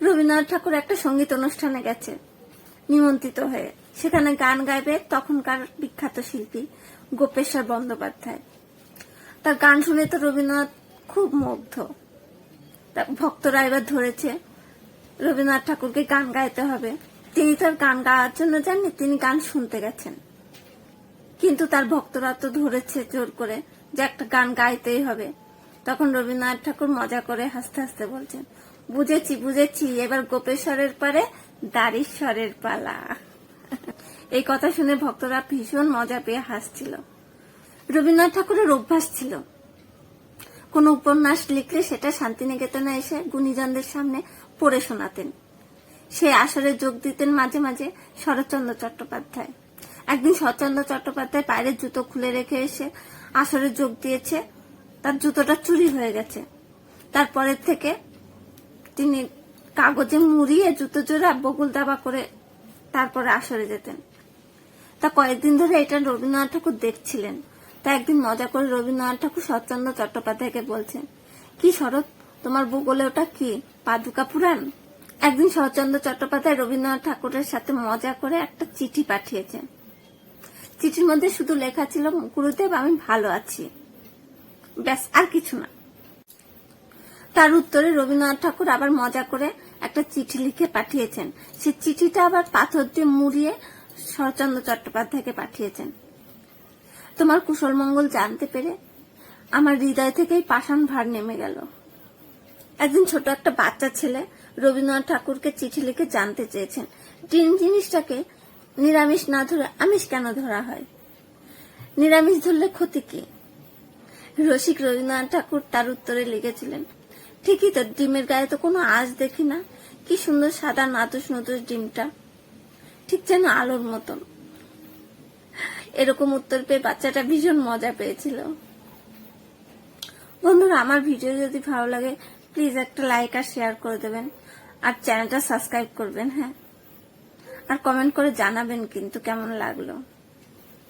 রবীন্দ্রনাথ ঠাকুর একটা সংগীত অনুষ্ঠানে গেছে, নিমন্ত্রিত হয়ে। সেখানে গান গাইবে তখনকার বিখ্যাত শিল্পী গোপেশ্বর বন্দ্যোপাধ্যায়। তার গান শুনে তো রবীন্দ্রনাথ খুব মুগ্ধ। ভক্তরা এবার ধরেছে, রবীন্দ্রনাথ ঠাকুরকে গান গাইতে হবে। তিনি তার গান গাওয়ার জন্য জাননি তিনি গান শুনতে গেছেন। কিন্তু তার ভক্তরা তো ধরেছে জোর করে যে একটা গান গাইতেই হবে। তখন রবীন্দ্রনাথ ঠাকুর মজা করে হাসতে হাসতে বলছেন বুঝেছি বুঝেছি। এবার গোপেশ্বরের পরে, দারিশ্বরের পালা। এই কথা শুনে ভক্তরা ভীষণ মজা পেয়ে হাসছিল। রবীন্দ্রনাথ ঠাকুরের অভ্যাস ছিল। কোন উপন্যাস লিখলে সেটা শান্তিনিকেতনে এসে গুণীজনদের সামনে পড়ে শোনাতেন। সে আসরে যোগ দিতেন মাঝে মাঝে শরৎচন্দ্র চট্টোপাধ্যায়। একদিন শরৎচন্দ্র চট্টোপাধ্যায় পায়ের জুতো খুলে রেখে এসে আসরে যোগ দিয়েছে। তার জুতোটা চুরি হয়ে গেছে। তারপরের থেকে তিনি কাগজে মুড়িয়ে জুতো জোড়া বকুল দাবা করে তারপরে আসরে যেতেন। তা কয়েকদিন ধরে এটা রবীন্দ্রনাথ ঠাকুর দেখছিলেন। তা একদিন মজা করে রবীন্দ্রনাথ ঠাকুর শরৎচন্দ্র চট্টোপাধ্যায়কে বলছেন, কি শরৎ, তোমার বগলে ওটা কি, পাদুকা পুরাণ? একদিন শরৎচন্দ্র চট্টোপাধ্যায় রবীন্দ্রনাথ ঠাকুরের সাথে মজা করে একটা চিঠি পাঠিয়েছেন। চিঠির মধ্যে শুধু লেখা ছিল, গুরুদেব, আমি ভালো আছি। ব্যাস, আর কিছু না। তার উত্তরে রবীন্দ্রনাথ ঠাকুর আবার মজা করে একটা চিঠি লিখে পাঠিয়েছেন। সে চিঠিটা আবার পাথর দিয়ে মুড়িয়ে শরৎচন্দ্র চট্টোপাধ্যায়কে পাঠিয়েছেন। তোমার কুশল মঙ্গল জানতে পেরে আমার হৃদয় থেকেই পাষাণ ভার নেমে গেল। একদিন ছোট একটা বাচ্চা ছেলে রবীন্দ্রনাথ ঠাকুরকে চিঠি লিখে জানতে চেয়েছেন। ডিম জিনিসটাকে নিরামিষ না ধরে আমিষ কেন ধরা হয়? নিরামিষ ধরলে ক্ষতি কি? রসিক রবীন্দ্রনাথ ঠাকুর তার উত্তরে লিখেছিলেন ঠিকই তো, ডিমের গায়ে তো কোনো আঁশ দেখি না। কি সুন্দর সাদা নাতুস নতুস ডিমটা। ঠিক যেন আলোর মতন। এরকম উত্তর পেয়ে বাচ্চাটা ভীষণ মজা পেয়েছিল। বন্ধুরা, আমার ভিডিও যদি ভালো লাগে প্লিজ একটা লাইক আর শেয়ার করে দেবেন। আর চ্যানেলটা সাবস্ক্রাইব করবেন হ্যাঁ। আর কমেন্ট করে জানাবেন কিন্তু কেমন লাগল।